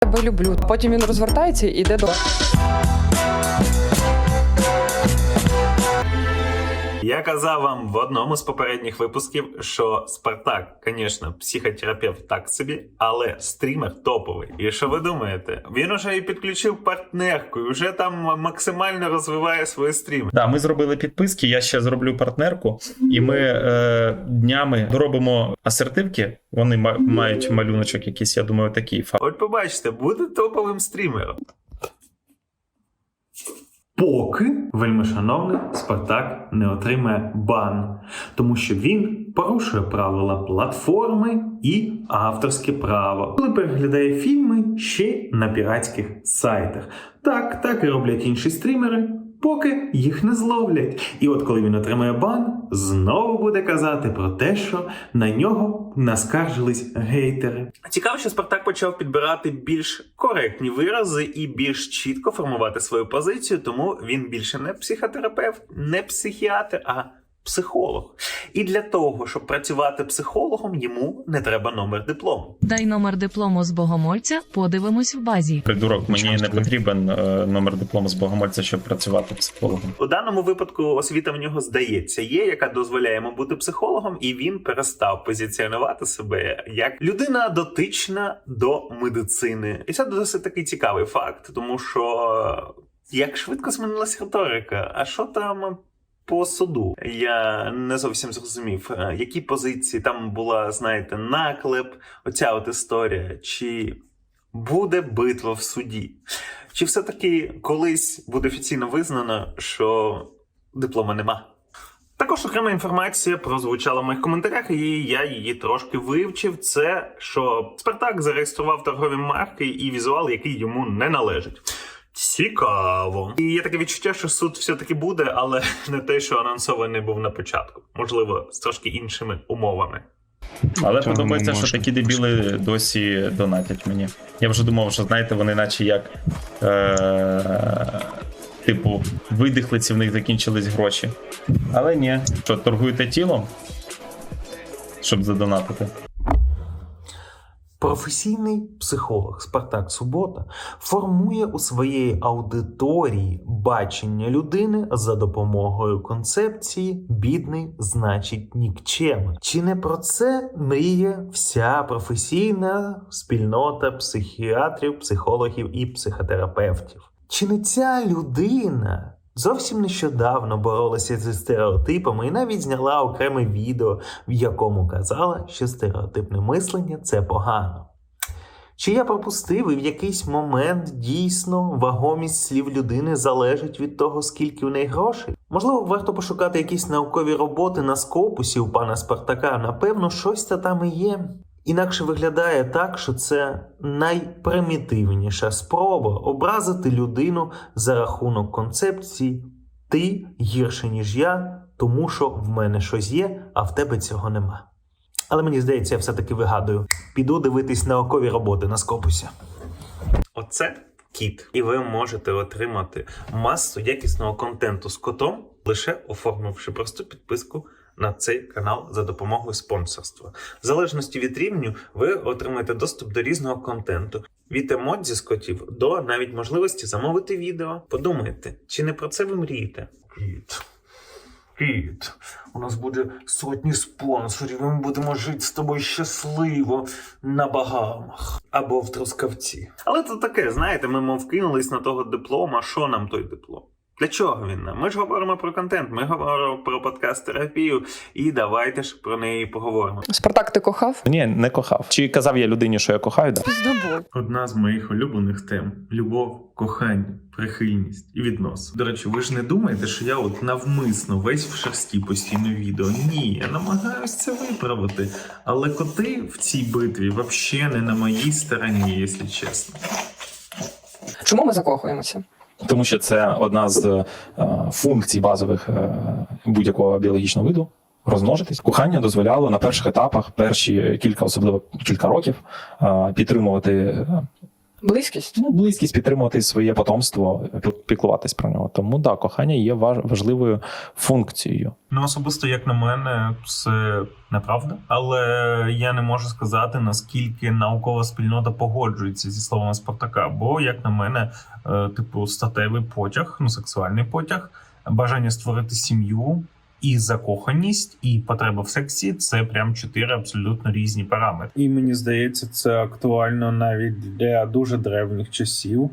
тебе люблю. Потім він розвертається і йде до. Я казав вам в одному з попередніх випусків, що Спартак, звісно, психотерапевт так собі, але стрімер топовий. І що ви думаєте? Він уже і підключив партнерку, і вже там максимально розвиває свої стріми. Да, ми зробили підписки. Я ще зроблю партнерку, і ми е, днями доробимо асертивки. Вони ма- мають малюночок якийсь, я думаю, такий. От побачите, буде топовим стрімером. Поки вельмишановний Спартак не отримає бан, тому що він порушує правила платформи і авторське право, коли переглядає фільми ще на піратських сайтах. Так, так і роблять інші стрімери, поки їх не зловлять. І от коли він отримає бан, знову буде казати про те, що на нього наскаржились гейтери. Цікаво, що Спартак почав підбирати більш коректні вирази і більш чітко формувати свою позицію, тому він більше не психотерапевт, не психіатр, а психолог. І для того, щоб працювати психологом, йому не треба номер диплому. Дай номер диплому з богомольця, подивимось в базі. Придурок, мені не потрібен е, номер диплому з богомольця, щоб працювати психологом. У даному випадку освіта в нього здається є, яка дозволяє йому бути психологом, і він перестав позиціонувати себе як людина дотична до медицини. І це досить такий цікавий факт, тому що як швидко змінилася риторика, а що там? По суду я не зовсім зрозумів, е, які позиції там була, знаєте, наклеп, оця от історія, чи буде битва в суді, чи все-таки колись буде офіційно визнано, що диплома нема? Також окрема інформація прозвучала в моїх коментарях, і я її трошки вивчив. Це що Спартак зареєстрував торгові марки і візуал, який йому не належить. Цікаво. І є таке відчуття, що суд все-таки буде, але не те, що анонсований був на початку. Можливо, з трошки іншими умовами. Але Цього подобається, що такі дебіли досі донатять мені. Я вже думав, що знаєте, вони наче як. Е- типу, видихлиці в них закінчились гроші. Але ні, що торгуєте тілом, щоб задонатити. Професійний психолог Спартак Субота формує у своєї аудиторії бачення людини за допомогою концепції бідний значить нікчема. Чи не про це мріє вся професійна спільнота психіатрів, психологів і психотерапевтів? Чи не ця людина зовсім нещодавно боролася зі стереотипами і навіть зняла окреме відео, в якому казала, що стереотипне мислення це погано? Чи я пропустив і в якийсь момент дійсно вагомість слів людини залежить від того, скільки у неї грошей? Можливо, варто пошукати якісь наукові роботи на скопусі у пана Спартака. Напевно, щось та там і є. Інакше виглядає так, що це найпримітивніша спроба образити людину за рахунок концепції ти гірше, ніж я, тому що в мене щось є, а в тебе цього нема. Але мені здається, я все-таки вигадую. Піду дивитись наукові роботи на скопусі. Оце кіт. І ви можете отримати масу якісного контенту з котом, лише оформивши просту підписку на цей канал за допомогою спонсорства. В залежності від рівню, ви отримаєте доступ до різного контенту. Від емодзі з котів до навіть можливості замовити відео. Подумайте, чи не про це ви мрієте? Кіт. Кіт, у нас буде сотні спонсорів, і ми будемо жити з тобою щасливо на Багамах або в Трускавці. Але це таке, знаєте, ми мов кинулись на того диплома. Що нам той диплом? Для чого він нам? Ми ж говоримо про контент, ми говоримо про подкаст-терапію, і давайте ж про неї поговоримо. Спартак, ти кохав? Ні, не кохав. Чи казав я людині, що я кохаю? Да. Одна з моїх улюблених тем: любов, кохання, прихильність і відносин. До речі, ви ж не думаєте, що я от навмисно весь в шерсті постійно відео. Ні, я намагаюся це виправити. Але коти в цій битві взагалі не на моїй стороні, якщо чесно. Чому ми закохуємося? Тому що це одна з е, функцій базових е, будь-якого біологічного виду. Розмножитись. Кохання дозволяло на перших етапах, перші кілька, особливо кілька років, е, підтримувати Близькість. Ну, близькість підтримувати своє потомство, піклуватись про нього. Тому да, кохання є важ- важливою функцією. Ну, особисто, як на мене, це неправда. Але я не можу сказати, наскільки наукова спільнота погоджується зі словами Спартака. Бо, як на мене, е, типу, статевий потяг, ну сексуальний потяг, бажання створити сім'ю. І закоханість, і потреба в сексі це прям чотири абсолютно різні параметри. І мені здається, це актуально навіть для дуже древніх часів.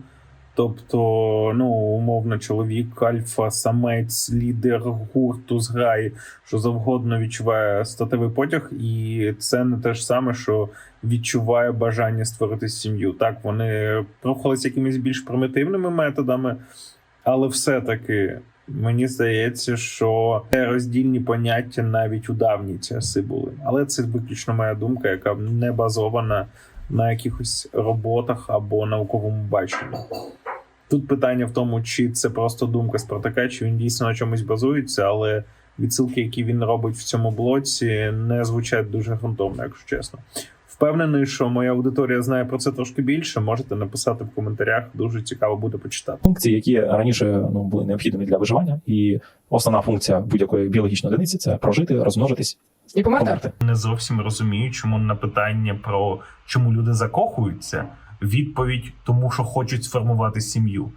Тобто, ну, умовно, чоловік, альфа, самець, лідер гурту зграї, що завгодно відчуває статевий потяг, і це не те ж саме, що відчуває бажання створити сім'ю. Так, вони рухалися якимись більш примітивними методами, але все-таки мені здається, що роздільні поняття навіть у давні часи були. Але це виключно моя думка, яка не базована на якихось роботах або науковому баченні. Тут питання в тому, чи це просто думка Спартака, чи він дійсно на чомусь базується, але відсилки, які він робить в цьому блоці, не звучать дуже ґрунтовно, якщо чесно. Впевнений, що моя аудиторія знає про це трошки більше. Можете написати в коментарях. Дуже цікаво буде почитати. Функції, які раніше ну, були необхідними для виживання, і основна функція будь-якої біологічної одиниці це прожити, розмножитись, І померти. померти. не зовсім розумію, чому на питання про чому люди закохуються, відповідь тому, що хочуть сформувати сім'ю.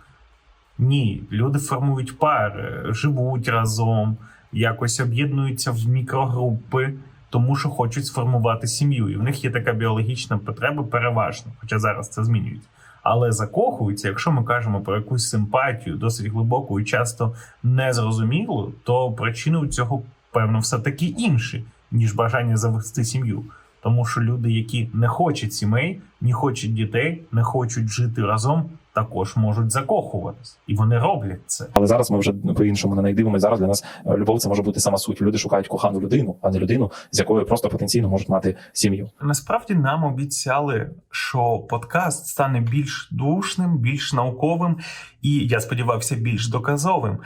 Ні, люди формують пари, живуть разом, якось об'єднуються в мікрогрупи, тому що хочуть сформувати сім'ю. І в них є така біологічна потреба переважно, хоча зараз це змінюється. Але закохуються, якщо ми кажемо про якусь симпатію, досить глибоку і часто незрозумілу, то причиною цього, певно, все таки інші, ніж бажання завести сім'ю. Тому що люди, які не хочуть сімей, не хочуть дітей, не хочуть жити разом, також можуть закохуватись, і вони роблять це. Але зараз ми вже по-іншому на неї дивимося. Зараз для нас е, любов це може бути сама суть. Люди шукають кохану людину, а не людину, з якою просто потенційно можуть мати сім'ю. Насправді нам обіцяли, що подкаст стане більш душним, більш науковим і я сподівався, більш доказовим.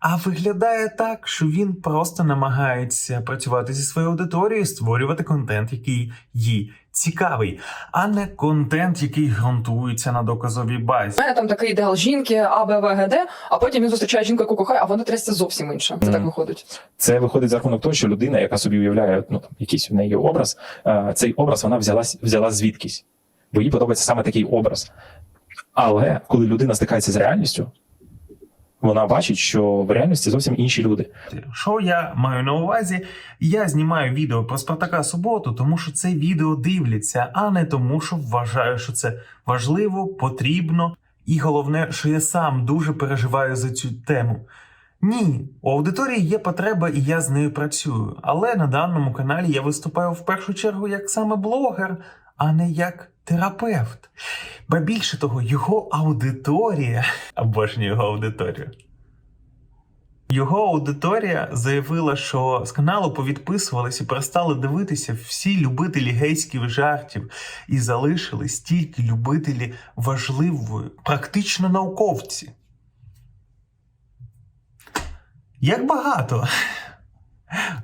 А виглядає так, що він просто намагається працювати зі своєю аудиторією, створювати контент, який їй цікавий, а не контент, який ґрунтується на доказовій базі. У мене там такий ідеал жінки, А, Б, В, Г, Д, а потім він зустрічає жінку, яку кохає, а вона трясся зовсім інше. Це Мгм. так виходить. Це виходить за рахунок того, що людина, яка собі уявляє ну там якийсь в неї образ, цей образ вона взяла взяла звідкись, бо їй подобається саме такий образ. Але коли людина стикається з реальністю, вона бачить, що в реальності зовсім інші люди. Що я маю на увазі? Я знімаю відео про Спартака Суботу, тому що це відео дивляться, а не тому, що вважаю, що це важливо, потрібно, і головне, що я сам дуже переживаю за цю тему. Ні, у аудиторії є потреба, і я з нею працюю. Але на даному каналі я виступаю в першу чергу як саме блогер, а не як терапевт. Ба більше того, його аудиторія або ж не його аудиторія. Його аудиторія заявила, що з каналу повідписувались і перестали дивитися всі любителі гейських жартів, і залишились тільки любителі важливої, практично науковці. Як багато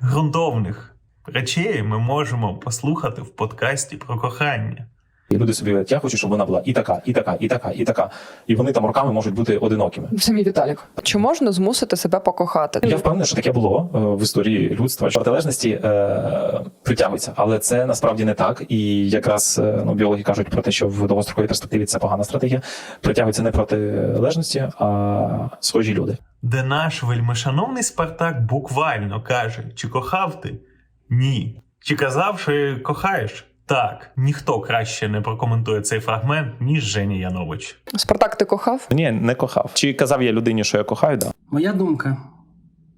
ґрунтовних речей ми можемо послухати в подкасті про кохання. І люди собі говорять, я хочу, щоб вона була і така, і така, і така, і така. І вони там роками можуть бути одинокими. Самі Віталік. Чи можна змусити себе покохати? Я впевнений, що таке було е, в історії людства. Протилежності е, притягуються, але це насправді не так. І якраз е, ну, біологи кажуть про те, що в довгостроковій перспективі це погана стратегія. Притягуються не протилежності, а схожі люди. де наш вельмишановний Спартак буквально каже: чи кохав ти? Ні. Чи казав, що кохаєш? Так, ніхто краще не прокоментує цей фрагмент, ніж Женя Янович. Спартак, ти кохав? Ні, не кохав. Чи казав я людині, що я кохаю? Да. Моя думка.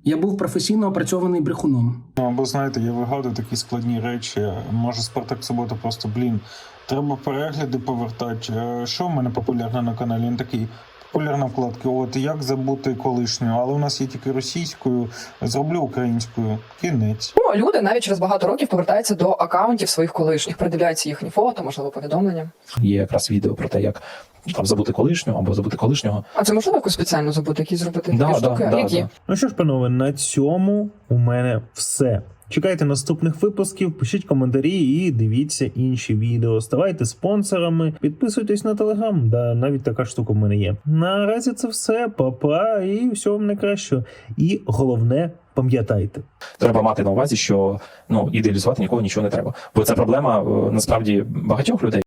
Я був професійно опрацьований брехуном. Ну, або знаєте, я вигадую такі складні речі. Може, Спартак Субота просто блін. Треба перегляди повертати. Е, Що в мене популярне на каналі? Він такий. Популярна вкладка, от як забути колишню, але у нас є тільки російською, зроблю українською. Кінець. Ну, люди навіть через багато років повертаються до акаунтів своїх колишніх, придивляються їхні фото, можливо, повідомлення. Є якраз відео про те, як там забути колишнього або забути колишнього. А це можливо якусь спеціально забути, які зробити Да, такі да, штуки? да, які? да. Ну що ж, панове, на цьому у мене все. Чекайте наступних випусків, пишіть коментарі і дивіться інші відео. Ставайте спонсорами, підписуйтесь на телеграм. Да, навіть така штука в мене є. Наразі це все, Па-па, і всього вам найкращого. І головне, пам'ятайте. Треба мати на увазі, що ну ідеалізувати нікого нічого не треба. Бо це проблема е, насправді багатьох людей.